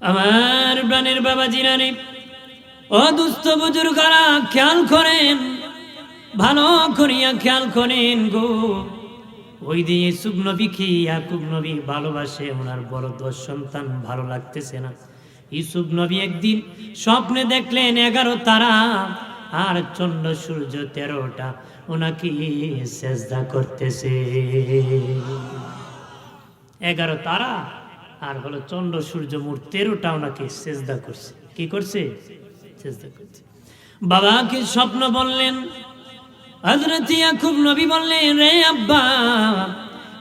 আমার প্রাণের বাবা জিরানি ও দুস্থ বুজুর্গরা, খেয়াল করেন, ভালো করিয়া খেয়াল করেন গো। ওই দিয়ে ইসুব নবীকে ইয়াকুব নবী ভালোবাসে, ওনার বড় দশ সন্তান, ভালো লাগতেছে না। ইসুব নবী একদিন স্বপ্নে দেখলেন এগারো তারা আর চন্দ্র, সূর্য তেরোটা, ওনাকে সেজদা করতেছে। এগারো তারা আর হলো চন্দ্র, সূর্য মোট তেরোটা ওনাকে সেজদা করছে। কি করছে? সেজদা করছে। বাবাকে স্বপ্ন বললেন হজরত ইয়াকুব নবী বললেন, রে আব্বা,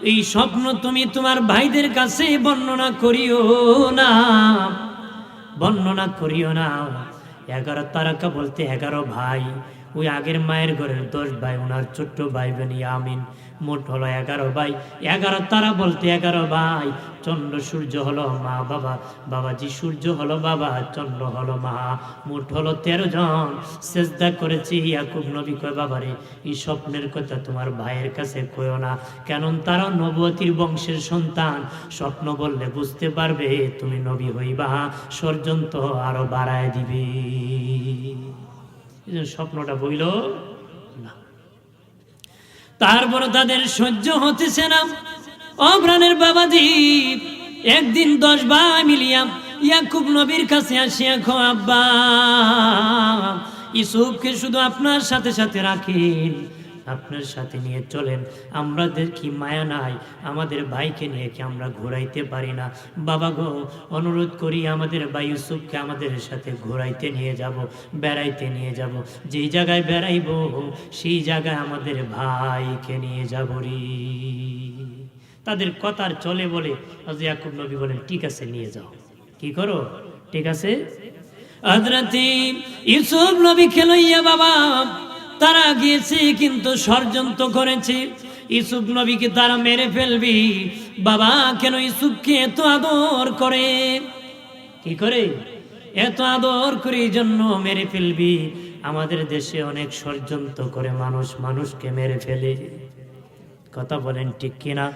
এই স্বপ্ন তুমি তোমার ভাইদের কাছে বর্ণনা করিও না, বর্ণনা করিও না। এগারো তারকা বলতে এগারো ভাই, ওই আগের মায়ের ঘরের দশ ভাই, ওনার ছোট্ট ভাই বোন আমিন মোট হলো এগারো ভাই। এগারো তারা বলতে এগারো ভাই। চন্দ্র সূর্য হলো মা বাবা। বাবাজি সূর্য হলো বাবা, চন্দ্র হলো মা। মোট হলো তেরো জন। চেষ্টা করেছি ইয়াকুব নবী কয়, বাবারে, এই স্বপ্নের কথা তোমার ভাইয়ের কাছে কয়ো না। কেন তারা নবতির বংশের সন্তান। স্বপ্ন বললে বুঝতে পারবে তুমি নবী হইবা। ষড়যন্ত্র আরও বাড়ায় দিবে। স্বপ্নটা বইল। তারপর তাদের সহ্য হতেছে না। অপ্রাণের বাবাজি, একদিন দশ বা মিলিয়াম ইয়াকুব নবীর কাছে আসিয়া খো আব্বা, ইসুফকে শুধু আপনার সাথে সাথে রাখেন। আপনার সাথে নিয়ে চলেন। আমাদের কি মায়া নাই? আমাদের ভাইকে নিয়ে কি আমরা ঘোরাইতে পারি না? বাবা গো, অনুরোধ করি আমাদের ভাই ইউসুফকে আমাদের সাথে ঘোরাইতে নিয়ে যাব, বেড়াইতে নিয়ে যাব। যেই জায়গায় বেড়াইব, সেই জায়গায় আমাদের ভাইকে নিয়ে যাব রে। তাদের কথার চলে বলে ইয়াকুব নবী বলেন, ঠিক আছে, নিয়ে যাও। কি করো? ঠিক আছে? হযরতে ইউসুফ নবী খেলইয়া বাবা তারা গিয়েছে, কিন্তু ষড়যন্ত্র করেছে। ইসুফ নবীকে তারা মেরে ফেলবি। বাবা, কেন ইসুফকে এত আদর করে? কি করে? এত আদর করে এই জন্য মেরে ফেলবি। আমাদের দেশে অনেক ষড়যন্ত্র করে মানুষ, মানুষকে মেরে ফেলে। কথা বলেন ঠিক কিনা?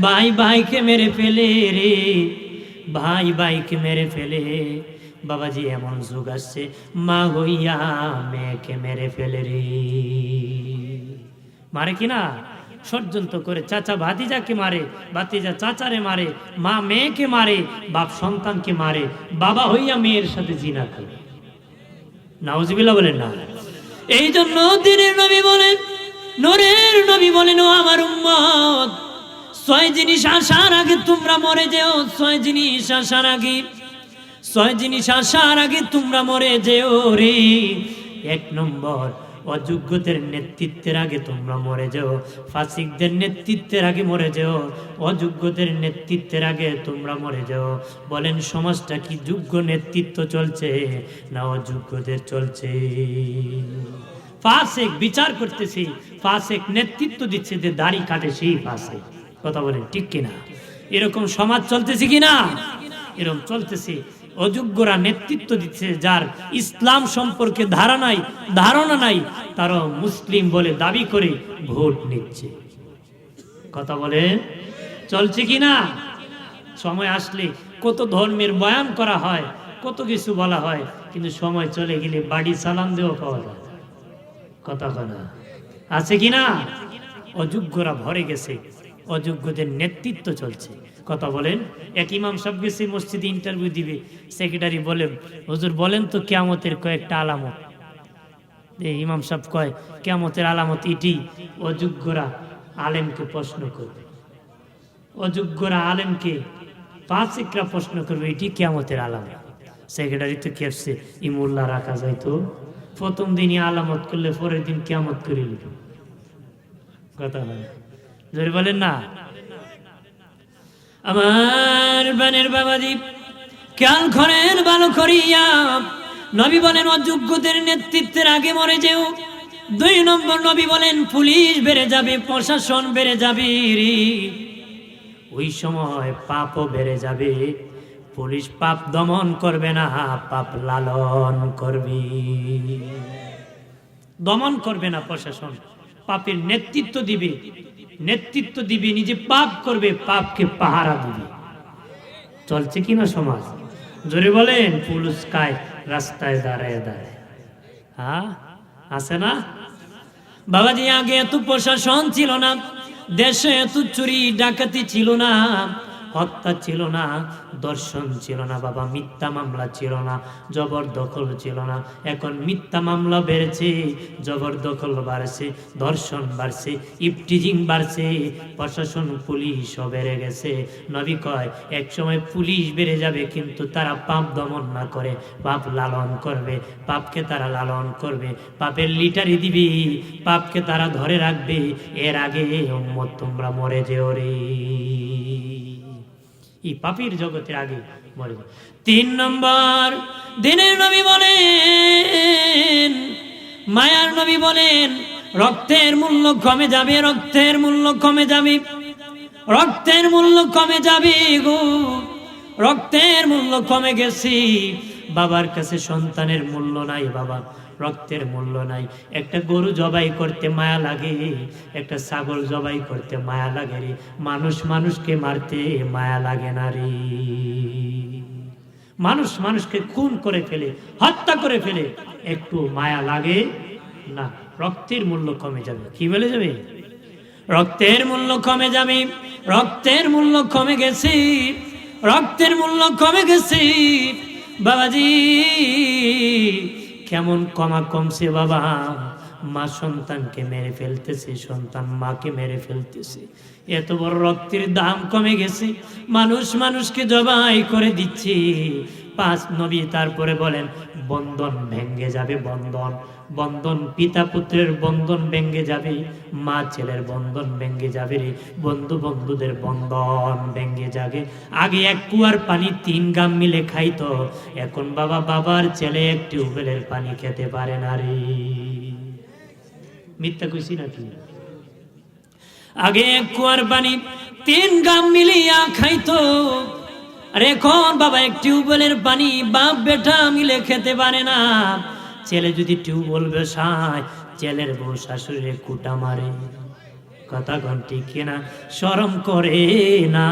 ভাই ভাইকে মেরে ফেলে রে। ভাই ভাইকে মেরে ফেলে। বাবাজি, এমন যুগ আসছে, মা হইয়া মেয়েকে মেরে ফেলে রে মারে কিনা ষড়যন্ত্র করে চাচা ভাতিজাকে মারে, ভাতিজা চাচারে মারে, মা মেয়েকে মারে, বাপ সন্তানকে মারে, বাবা হইয়া মেয়ের সাথে জিনা করে। নাউজিবিল্লাহ বলেন না। এই জন্য দিনের নবী বলেন, নরের নবী বলেন, ও আমার উম্মত, ছয় জিনিস আসার আগে তোমরা মরে যেও, ছয় জিনিস আসার আগে ছয় জিনিস আসার আগে তোমরা মরে যেও রে। এক নম্বর, অযোগ্যদের নেতৃত্বের আগে তোমরা মরে যাও। ফাসিকদের নেতৃত্বের আগে মরে যেও। অযোগ্যদের নেতৃত্বের আগে তোমরা মরে যাও। বলেন, সমাজটা কি যোগ্য নেতৃত্ব চলছে না অযোগ্যদের চলছে? ফাসেক বিচার করতেছি। ফাসেক নেতৃত্ব দিচ্ছে যে দাড়ি কাটে সেই ফাসেক। কথা বলেন, ঠিক কিনা? এরকম সমাজ চলতেছে কিনা? এরকম চলতেছে। অযোগ্যরা নেতৃত্ব দিচ্ছে, যার ইসলাম সম্পর্কে ধারণা নাই ধারণা নাই তারা মুসলিম বলে দাবি করে ভোট নিচ্ছে। কথা বলে? চলছে কি না? সময় আসলে কত ধর্মের বয়ান করা হয়, কত কিছু বলা হয়, কিন্তু সময় চলে গেলে বাড়ি সালাম দেওয়া পাওয়া যায়। কথা কথা আছে কি না? অযোগ্যরা ভরে গেছে। অযোগ্যদের নেতৃত্ব চলছে। কথা বলেন, এক ইমাম সাহেব গেছে মসজিদে ইন্টারভিউ দিবে সেক্রেটারি বলেন হুজুর, বলেন তো কেয়ামতের কয়েকটা আলামত। ইমাম সাহেব কয়, কেয়ামতের আলামত এটি, অযোগ্যরা আলেমকে প্রশ্ন করবে। অযোগ্যরা আলেমকে পাঁচিকরা প্রশ্ন করবে, এটি কেয়ামতের আলামত। সেক্রেটারি তো কেপসে ইমুল্লাহ রাখা যায় তো? প্রথম দিনই আলামত করলে পরের দিন কেয়ামত করে নিল কথা হয় জোরে বলেন না। আমার বানের বাবাজি, খেয়াল করেন ভালো করিয়া, নবী বলেন, অযোগ্যদের নেতৃত্বের আগে মরে যেও। দুই নম্বর নবী বলেন, পুলিশ বেড়ে যাবে, প্রশাসন বেড়ে যাবে ওই সময় পাপও বেড়ে যাবে। পুলিশ পাপ দমন করবে না, পাপ লালন করবে। দমন করবে না প্রশাসন, পাপের নেতৃত্ব দিবে। নেতৃত্ব দিবে, নিজে পাপ করবে, পাপকে পাহারা দিবে। চলছে কিনা সমাজ? জোরে বলেন পুলিশ কায় রাস্তায় দাঁড়ায় দাঁড়ায়। হ্যাঁ? আছে না? বাবাজি, আগে এত প্রশাসন ছিল না, দেশে এত চুরি ডাকাতি ছিল না। হত্যা ছিল না, দর্শন ছিল না, বাবা, মিথ্যা মামলা ছিল না, জবরদখল ছিল না। এখন মিথ্যা মামলা বেড়েছে, জবরদখল বাড়ছে, দর্শন বাড়ছে ইফটিজিং বাড়ছে, প্রশাসন, পুলিশও বেড়ে গেছে। নবী কয়, এক সময় পুলিশ বেড়ে যাবে, কিন্তু তারা পাপ দমন না করে, পাপ লালন করবে, পাপকে তারা লালন করবে, পাপের লিটারি দিবি, পাপকে তারা ধরে রাখবে, এর আগে তোমরা মরে যেও রে। এই পাপির জগতের আগে যাও। তিন নম্বর, দিনের নবী বলেন, মায়ার নবী বলেন, রক্তের মূল্য কমে যাবে, রক্তের মূল্য কমে যাবে, রক্তের মূল্য কমে যাবে গো রক্তের মূল্য কমে গেছি, বাবার কাছে সন্তানের মূল্য নাই বাবা রক্তের মূল্য নাই। একটা গরু জবাই করতে মায়া লাগে, একটা ছাগল জবাই করতে মায়া লাগে রে। মানুষ মানুষকে মারতে মায়া লাগে না রে। মানুষ মানুষকে খুন করে ফেলে, হত্যা করে ফেলে, একটু মায়া লাগে? না, রক্তের মূল্য কমে যাবে। কি বলে যাবে? রক্তের মূল্য কমে যাবে, রক্তের মূল্য কমে গেছে, রক্তের মূল্য কমে গেছে। বাবাজি কেমন কমা কমছে বাবা? মা সন্তানকে মেরে ফেলতেছে, সন্তান মাকে মেরে ফেলতেছে। এত বড় রক্তের দাম কমে গেছে। মানুষ মানুষকে জবাই করে দিচ্ছে। পাঁচ নবী তারপরে বলেন, বন্ধন ভেঙ্গে যাবে বন্ধন বন্ধন পিতা পুত্রের বন্ধন ভেঙ্গে যাবে, মা ছেলের বন্ধন ভেঙ্গে যাবে রে, বন্ধু বন্ধুদের বন্ধন ভেঙ্গে যাবে। আগে এক কুয়ার পানি তিন গাম মিলে খাইতো, এখন বাবা বাবার ছেলে এক টিউবওয়েলের পানি খেতে পারে না রে। মিথ্যা কইছি নাকি? আগে এক কুয়ার পানি তিন গাম মিলিয়া খাইতো আর এখন বাবা, এক টিউবওয়েলের পানি বাপ বেটা মিলে খেতে পারে না। ছেলে যদি টিউবওয়েল বসায়, ছেলের বউ শাশুড়ি কুটা মারে। কথা ঘন্টি কেনা? সরম করে না।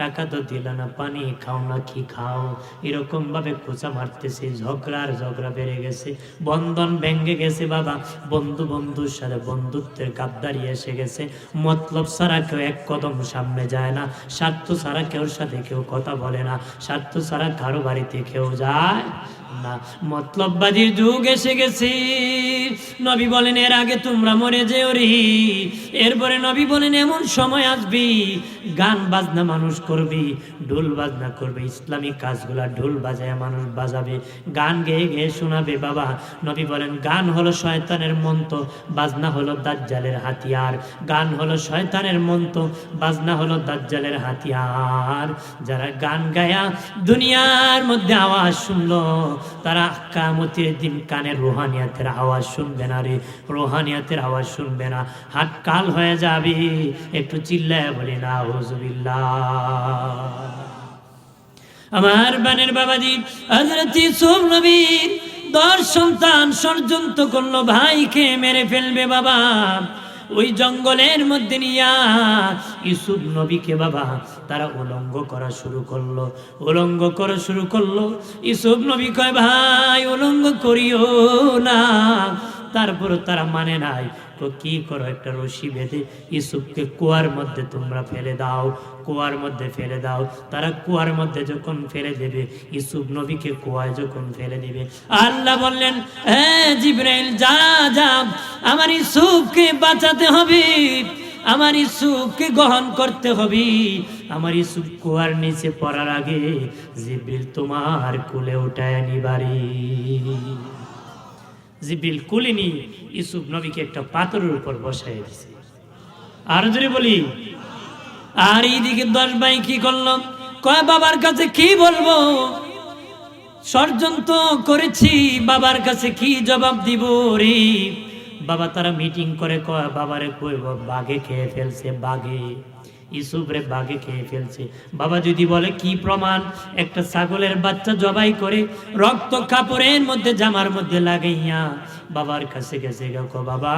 টাকা তো দিল না, পানি খাও না, কি খাও? এরকম ভাবে খোঁচা মারতেছে, ঝগড়ার ঝগড়া বেড়ে গেছে, বন্ধন ভেঙ্গে গেছে বাবা। বন্ধু বন্ধুর সাথে বন্ধুত্বের গাদ্দারি এসে গেছে। মতলব ছাড়া কেউ এক কদম সামনে যায় না, স্বার্থ ছাড়া কেউ সাথে কেউ কথা বলে না, স্বার্থ ছাড়া কারও বাড়িতে কেউ যায় না। মতলববাদীর যুগ এসে গেছে। নবী বলেন, এর আগে তোমরা মরে যেও রে। এরপরে নবী বলেন, এমন সময় আসবি। গান, বাজনা মানুষ করবি, ঢোল বাজনা করবে, ইসলামিক কাজগুলা ঢোল বাজায় মানুষ বাজাবে, গান গেয়ে গেয়ে শোনাবে বাবা। নবী বলেন, গান হলো শয়তানের মন্ত্র, বাজনা হলো দাজ্জালের হাতিয়ার। গান হলো শয়তানের মন্ত্র, বাজনা হলো দাজ্জালের হাতিয়ার। যারা গান গায়া দুনিয়ার মধ্যে আওয়াজ শুনলো, তারা কামতের দিন কানে রোহানিয়াতের আওয়াজ শুনবে না রে, রোহানিয়াতের আওয়াজ শুনবে না। হাত কাল হয়ে যাবে, একটু চিল্লায় বলি, না, হুজুবিল্লাহ। আমার বানের বাবাজি হজরত ইসুফ নবীর দশ সন্তান ষড়যন্ত্র করল, ভাইকে মেরে ফেলবে বাবা। ওই জঙ্গলের মধ্যে নিয়া ইসুফ নবীকে বাবা, তারা উলঙ্গ করা শুরু করল, উলঙ্গ করা শুরু করল। ইসুফ নবী কয়, ভাই, উলঙ্গ করিও না। তারপর তারা মানে নাই। তো কি করো? একটা রশি বেঁধে ইসুফকে কুয়ার মধ্যে তোমরা ফেলে দাও, কুয়ার মধ্যে ফেলে দাও। তারা কুয়ার মধ্যে যখন ফেলে দেবে, ইসুফ নবীকে কুয়ায় যখন ফেলে দেবে, আল্লাহ বললেন হ্যাঁ জিব্রাইল, যা যা, আমার ইসুফকে বাঁচাতে হবে, আমার ইসুফকে গ্রহণ করতে হবে। আমার ইসুফ কুয়ার নিচে পড়ার আগে জিব্রিল তোমার কুলে উঠায় নিবারি জিবিল কুলিনি ইসুফ নবীকে একটা পাথরের উপর বসাই দিছে। আর যদি বলি, আর এইদিকে দশ ভাই কি করল? কয়, বাবার কাছে কি বলব? ষড়যন্ত্র করেছি, বাবার কাছে কি জবাব দিব রে? বাবা তারা মিটিং করে, কয়, বাবারে কইব, বাঘে খেয়ে ফেলছে, বাঘে। ইসুফরে বাঘে খেয়ে ফেলছে। বাবা যদি বলে, কি প্রমাণ? একটা ছাগলের বাচ্চা জবাই করে রক্ত কাপড়ের মধ্যে, জামার মধ্যে লাগাইয়া বাবার কাছে গেছে। গো বাবা,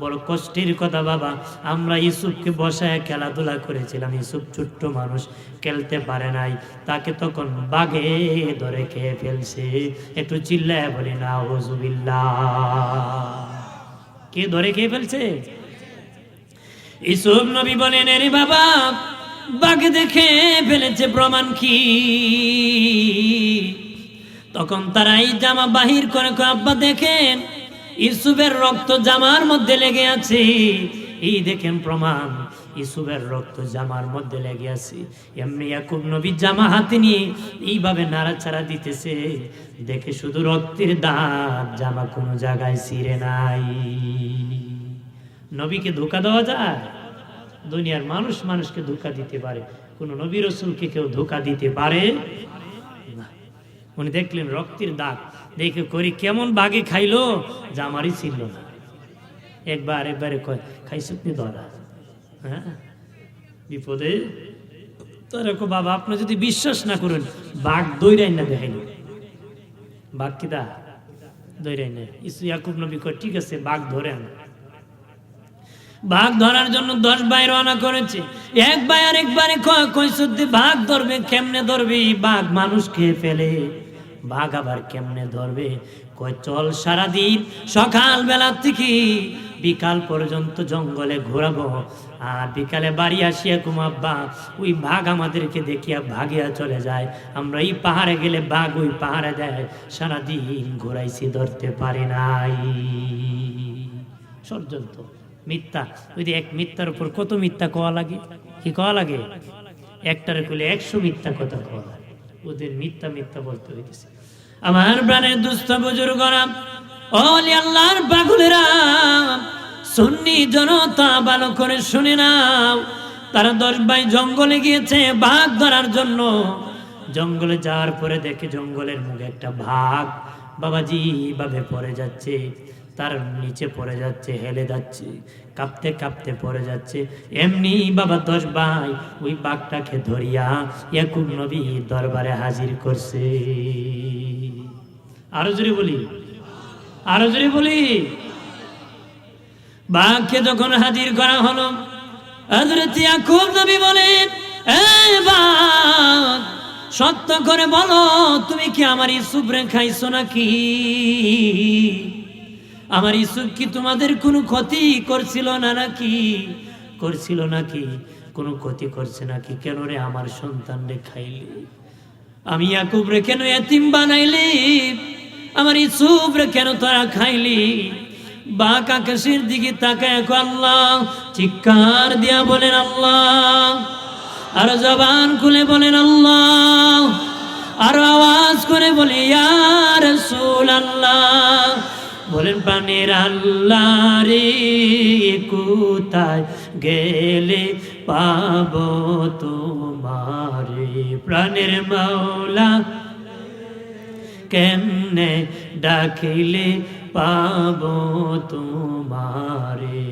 বড় কষ্টের কথা বাবা। আমরা ইসুফকে বসায় খেলাধুলা করেছিলাম। ইসুফ ছোট্ট মানুষ, খেলতে পারে নাই। তাকে তখন বাঘে ধরে খেয়ে ফেলছে। একটু চিল্লায় বলি না হজুবিল্লা কে ধরে খেয়ে ফেলছে? ইসুফ নবী বলেন রে বাবা, বাঘ দেখে ফেলেছে প্রমাণ কি? তখন তারা এই জামা বাহির করে আব্বা, দেখেন, ইসুফের রক্ত জামার মধ্যে লেগে আছে। এই দেখেন প্রমাণ, ইসুফের রক্ত জামার মধ্যে লেগে আছে। এমনি ইয়াকুব নবী জামা হাতে নিয়ে এইভাবে নাড়াচাড়া দিতেছে। দেখে শুধু রক্তের দাগ, জামা কোনো জায়গায় ছিঁড়ে নাই। নবীকে ধোকা দেওয়া যায়? দুনিয়ার মানুষ মানুষকে ধোকা দিতে পারে। কোন নবী রসুলকে কেউ ধোকা দিতে পারে? উনি দেখলেন রক্তের দাগ। দেখে করি, কেমন বাগে খাইলো? জামারই ছিল না। একবার, একবারে কয়, খাইছো কি ধরা হ্যাঁ? বিপদে? কো বাবা, আপনি যদি বিশ্বাস না করেন, বাঘ দৈরাই না দেখাইল। বাঘ কিদা দৈরাই না। ইসু ইয়াকুব নবী কয়, ঠিক আছে, বাঘ ধরেন বাঘ ধরার জন্য দশ ভাই রওনা করেছে। এক ভাই আর একবারে কইসুদ্দি বাঘ ধরবে, কেমনে ধরবে? বাঘ মানুষ খেয়ে ফেলে। বাঘ আবার কেমনে ধরবে? কয়, চল সারাদিন সকাল বেলা থেকে বিকাল পর্যন্ত জঙ্গলে ঘোরাবো। আর বিকালে বাড়ি আসিয়া কুমাব্বা ওই বাঘ আমাদেরকে দেখিয়া ভাগিয়া চলে যায়। আমরা এই পাহাড়ে গেলে বাঘ ওই পাহাড়ে দেয় সারাদিন ঘোরাইছি, ধরতে পারি নাই। ষড়যন্ত্র। মিথ্যা। ওই এক মিথ্যার উপর কত মিথ্যা কোয়া লাগে? কি কোয়া লাগে? একটারে কইলে একশো মিথ্যা কথা কোয়া লাগে। ওদের মিথ্যা মিথ্যা বলতে হইতেছে। আমার প্রাণের দুস্থ বুজুর্গরা ওলি আল্লাহর পাগলেরা, সুন্নি জনতা ভালো করে শুনে নাও। তারা দশ ভাই জঙ্গলে গিয়েছে বাঘ ধরার জন্য। জঙ্গলে যাওয়ার পরে দেখে জঙ্গলের মুখে একটা ভাগ বাবাজি ভাবে পড়ে যাচ্ছে। তার নিচে পড়ে যাচ্ছে, হেলে যাচ্ছে, কাঁপতে কাঁপতে পড়ে যাচ্ছে। এমনি বাবা দশ ভাই ওই বাঘটাকে ধরিয়া ইয়াকুব নবী দরবারে হাজির করছে। আরও জোরে বলি, আরও জোরে বলি। বাঘকে যখন হাজির করা হলো ইয়াকুব নবী বলেন সত্য করে বলো, তুমি কি আমার ইসুফরে খাইছো নাকি? আমার ইসুফ কি তোমাদের কোনো ক্ষতি করছিল না নাকি? করছিল নাকি? কোনো ক্ষতি করছে নাকি? কেন রে আমার সন্তান রে খাইলি? আমি ইয়াকুব রে কেন এতিম বানাইলি? আমার ইসুফ রে কেন তোরা খাইলি? বাক আকাশের দিকে তাকায় আল্লাহ, চিৎকার দিয়া বলেন আল্লাহ। আর জবান খুলে বলেন আল্লাহ। আর আওয়াজ করে বলে ইয়ার রসুল আল্লাহ বলেন প্রাণের আল্লাহ রে কোথায় গেলে পাব তোমারে? প্রাণের মাওলা কেমনে ডাকিলে পাব তোমারে?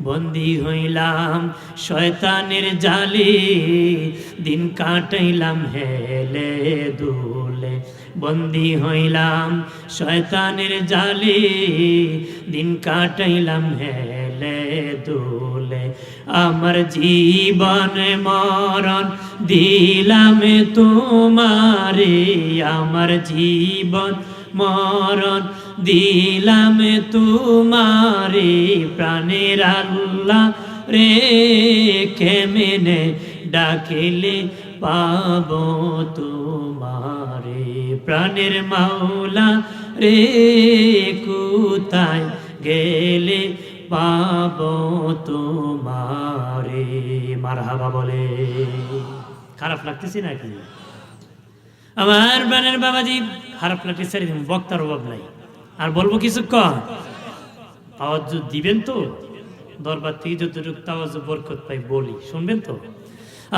বন্দি হইলাম শয়তানের জালে, দিন কাটাইলাম হেলে দুলে। বন্দি হইলাম, শয়তানের জালে। দিন কাটাইলাম হেলে দুলে। আমার জীবন মরণ দিলাম তোমারে। আমার জীবন মরণ দিলাম তোমারে। প্রাণের আল্লাহ রে কেমেনে ডাকিলে পাব তোমারে? প্রাণের মাওলা রে, কোথায় গেলে পাব তোমারে? মারহাবা বলে। খারাপ লাগতেছে নাকি? আমার প্রাণের বাবাজি খারাপ লাগতেছে বক্তার অভাব নাই। আর বলব কিছু কম আওয়াজ দিবেন তো? দরবার থেকে যতটুকু তাওয়াজ বরকত পাই বলি, শুনবেন তো?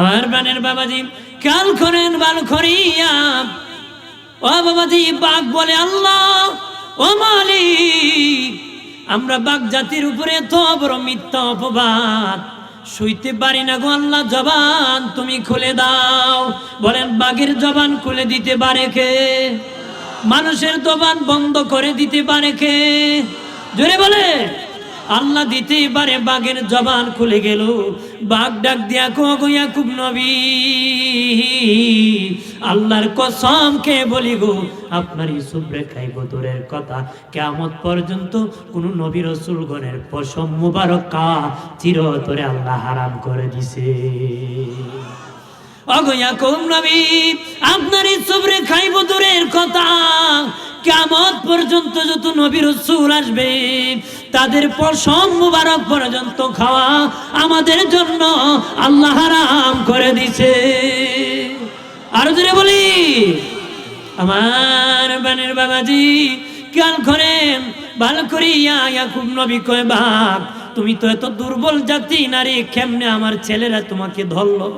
আমার প্রাণের বাবাজি, কাল করেন বাল করিয়া ও বাঘ বলে, আল্লাহ, ও মালিক, আমরা বাঘ জাতির উপরে এত বড় মিথ্যা অপবাদ শুইতে পারি না গো আল্লাহ, জবান তুমি খুলে দাও। বলেন, বাঘের জবান খুলে দিতে পারে কে? মানুষের জবান বন্ধ করে দিতে পারে কে? জোরে বলে আল্লাহ দিতেই পারে বাঘের জবান খুলে গেল। বাঘ ডাক দিয়া কগইয়া খুব নবী? আল্লাহর কসম কে বলি গো, আপনার ইসুফ রেখাই দূরের কথা। কেমত পর্যন্ত কোন নবী রসুলগণের পশম মুবারক কা চিরতরে আল্লাহ হারাম করে দিছে। অগয়া কম নবী, আপনার ইসুফ রেখাই দূরের কথা কেমত পর্যন্ত যত নবী রসুল আসবে, তাদের পশম মুবারক পর্যন্ত খাওয়া আমাদের জন্য আল্লাহ হারাম করে দিছে। আরও জোরে বলি, আমার বানের বাবাজি, খেয়াল করেন ভালো করিয়া খুব নবী কয়, বাপ, তুমি তো এত দুর্বল জাতি, নারী, কেমনে আমার ছেলেরা তোমাকে ধরলো?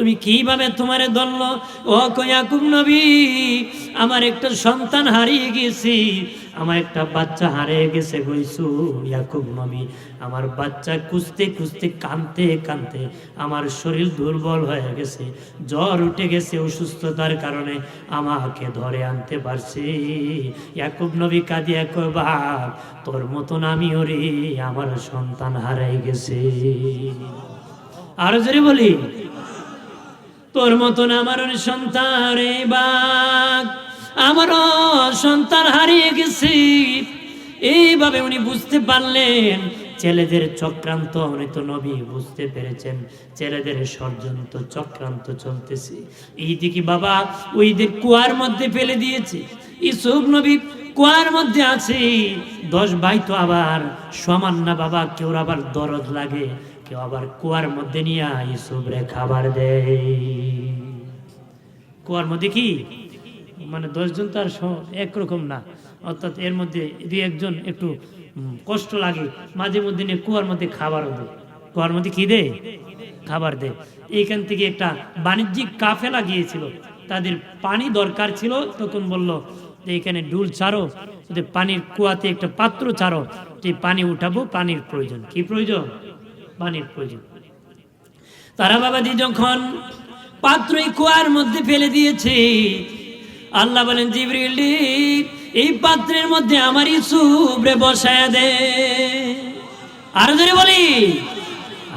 তুমি কীভাবে তোমারে ধরল? ও কয়াকুব নবী, আমার একটা সন্তান হারিয়ে গেছি আমার একটা বাচ্চা হারিয়ে গেছে গইছু ইয়াকুব নবী। আমার বাচ্চা কুস্তে কুস্তে কানতে কানতে আমার শরীর দুর্বল হয়ে গেছে। জ্বর উঠে গেছে অসুস্থতার কারণে আমাকে ধরে আনতে পারছি। ইয়াকুব নবী কাঁদিয়া কয় বাপ, তোর মতন আমি ওরে আমার সন্তান হারাই গেছে। আরও জোরে বলি তোর মতন আমার সন্তান রে বাঘ। আমারও সন্তান হারিয়ে গেছি। এইভাবে উনি বুঝতে পারলেন, ছেলেদের চক্রান্ত উনি তো নবী বুঝতে পেরেছেন, ছেলেদের ষড়যন্ত্র চক্রান্ত চলতেছে। এই দিকে বাবা ওই দিক কুয়ার মধ্যে ফেলে দিয়েছে। ইসুফ নবী কুয়ার মধ্যে আছে। দশ ভাই তো আবার সমান না বাবা, কেউ আবার দরদ লাগে। কেউ আবার কুয়ার মধ্যে নিয়ে ইসুবরে খাবার দেয় কুয়ার মধ্যে কি? মানে দশজন তো আর একরকম না। অর্থাৎ এর মধ্যে দুই একজন একটু কষ্ট লাগে, মাঝে মধ্যে নিয়ে কুয়ার মধ্যে খাবারও দেয় কুয়ার মধ্যে কি দেয় খাবার দেয় এইখান থেকে একটা বাণিজ্যিক কাফেলা গিয়েছিল। তাদের পানি দরকার ছিল, তখন বলল, যে এখানে ডুল ছাড়ো পানির কুয়াতে একটা পাত্র ছাড়ো, যে পানি উঠাবো, পানির প্রয়োজন। কি প্রয়োজন? পানির প্রয়োজন। তারা বাবাজি যখন পাত্রই কুয়ার মধ্যে ফেলে দিয়েছে। আল্লাহ বলেন, জিবরিল, এই পাত্রের মধ্যে আমার ইসুবরে বসায় দে। আর যদি বলি,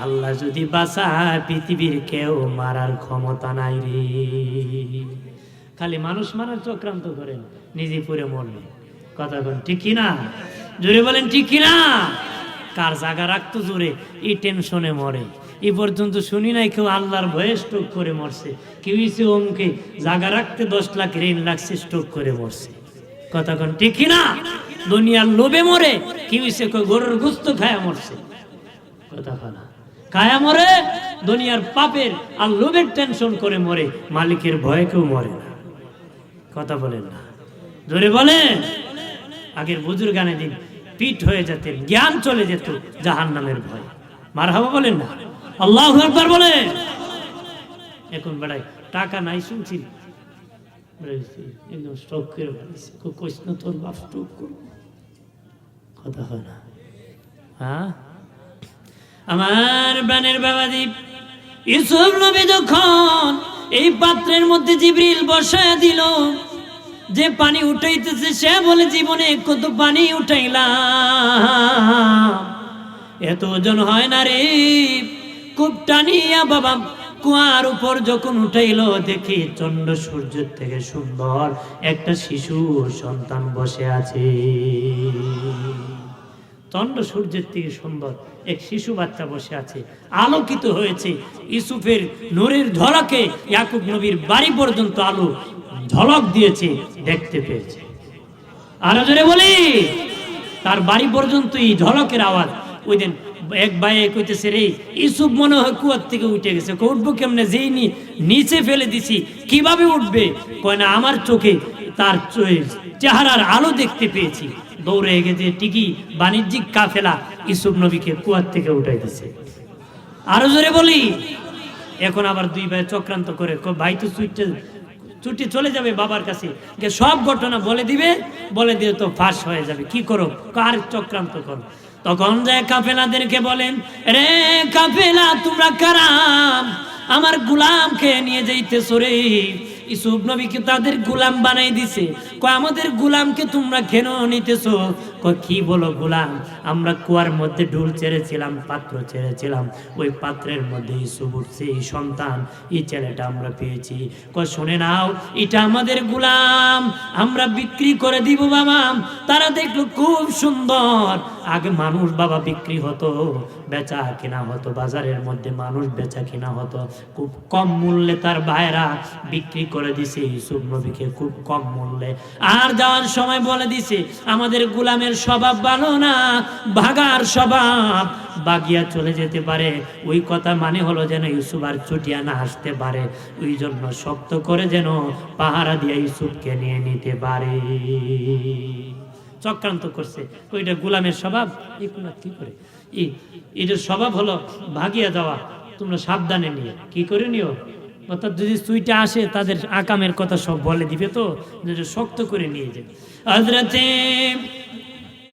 আল্লাহ যদি বাঁচায় পৃথিবীর কেউ, মারার ক্ষমতা নাই রে। খালি মানুষ মারার চক্রান্ত করেন, নিজে পুরে মরবে। কথা বলেন, ঠিক কিনা? জোরে বলেন, ঠিক কিনা? কার জাগা রাখতো জোরে? এই টেনশনে মরে। এ পর্যন্ত শুনি নাই কেউ আল্লাহর ভয়ে স্ট্রোক করে মরছে। কেউ ইসে অমুকে জাগা রাখতে দশ লাখ ঋণ লাগছে স্ট্রোক করে মরছে। কথা কোন, ঠিক কিনা? দুনিয়ার লোভে মরে, কেউ ইসে গরুর গুস্ত খায়া মরছে। কথা খানা খায়া মরে, দুনিয়ার পাপের আর লোভের টেনশন করে মরে, মালিকের ভয়ে কেউ মরে না। কথা বলেন না। ধরে বলেন। আগের বুজুর গানে দিন পিঠ হয়ে যেতেন, জ্ঞান চলে যেত জাহান নামের ভয়। মার হাবা বলেন না? আল্লাহ একবার এখন বেড়াই, টাকা নাই শুনছি। হয় আমার যখন এই পাত্রের মধ্যে জিবরিল বসায় দিল যে পানি উঠাইতেছে, সে বলে, জীবনে কত পানি উঠাইলাম। এত ওজন হয় না রে। খুব টানিয়া বাবা, কুয়ার উপর যখন উঠাইলো, দেখি চন্দ্র সূর্যের থেকে সুন্দর একটা শিশু সন্তান বসে আছে। চন্দ্র সূর্যের থেকে সুন্দর এক শিশু বাচ্চা বসে আছে। আলোকিত হয়েছে ইসুফের নূরের ঝলকে ইয়াকুব নবীর বাড়ি পর্যন্ত আলো। ঝলক দিয়েছে, দেখতে পেয়েছে। আরও জোরে বলি, তার বাড়ি পর্যন্ত এই ঝলকের আওয়াজ। ওই দিন এক ভাই কইতেছে, রে ইসুফ মনে হয় কুয়ার থেকে উঠে গেছে। উঠবো কেমনে? যেই নি, নিচে ফেলে দিছি। কীভাবে উঠবে? কয়, না, আমার চোখে তার চেহারার আলো দেখতে পেয়েছি। দৌড়ে গেছে ঠিকই বাণিজ্যিক কাফেলা ইসুফ নবীকে কুয়ার থেকে উঠাই দিছে। আরও জোরে বলি, এখন আবার দুই ভাই চক্রান্ত করে ভাই তো ছুটে ছুটি চলে যাবে বাবার কাছে। সব ঘটনা বলে দিবে, বলে দিয়ে তো ফাঁস হয়ে যাবে। কি করো? কার চক্রান্ত করো? তখন যে কাফেলাদেরকে বলেন, রে কাফেলা, তোমরা কারাম আমার গুলামকে নিয়ে যাইতে রে। ইসুফ নবীকে তাদের গুলাম বানাই দিছে। কয়, আমাদের গুলামকে তোমরা কেন নিতেছো? কয়, কি বলো গুলাম? আমরা কুয়ার মধ্যে ডুল ছেড়েছিলাম পাত্র ছেড়েছিলাম ওই পাত্রের মধ্যে ইসুফ উঠছে, এই সন্তান, এই ছেলেটা আমরা পেয়েছি। কয়, শুনে নাও, এটা আমাদের গুলাম। আমরা বিক্রি করে দিব বাবা। তারা দেখল খুব সুন্দর। আগে মানুষ বাবা বিক্রি হতো, বেচা কেনা হতো, বাজারের মধ্যে মানুষ বেচা কেনা হতো। খুব কম মূল্যে তার ভাইরা বিক্রি করে দিছে ইউসুফ নবীকে খুব কম মূল্যে। আর যাওয়ার সময় বলে দিছে, আমাদের গোলামের স্বভাব ভালো না ভাগার স্বভাব। বাগিয়া চলে যেতে পারে। ওই কথা মানে হলো যেন ইউসুফ আর চুটিয়া না আসতে পারে। ওই জন্য শক্ত করে যেন পাহারা দিয়ে ইউসুফকে নিয়ে নিতে পারে। চক্রান্ত করছে। ওইটা গোলামের স্বভাব? কোন কি করে? এটার স্বভাব হলো ভাগিয়া যাওয়া। তোমরা সাবধানে নিয়ে কি করে নিও? অর্থাৎ যদি সুইটা আসে, তাদের আকামের কথা সব বলে দিবে তো? শক্ত করে নিয়ে যাবে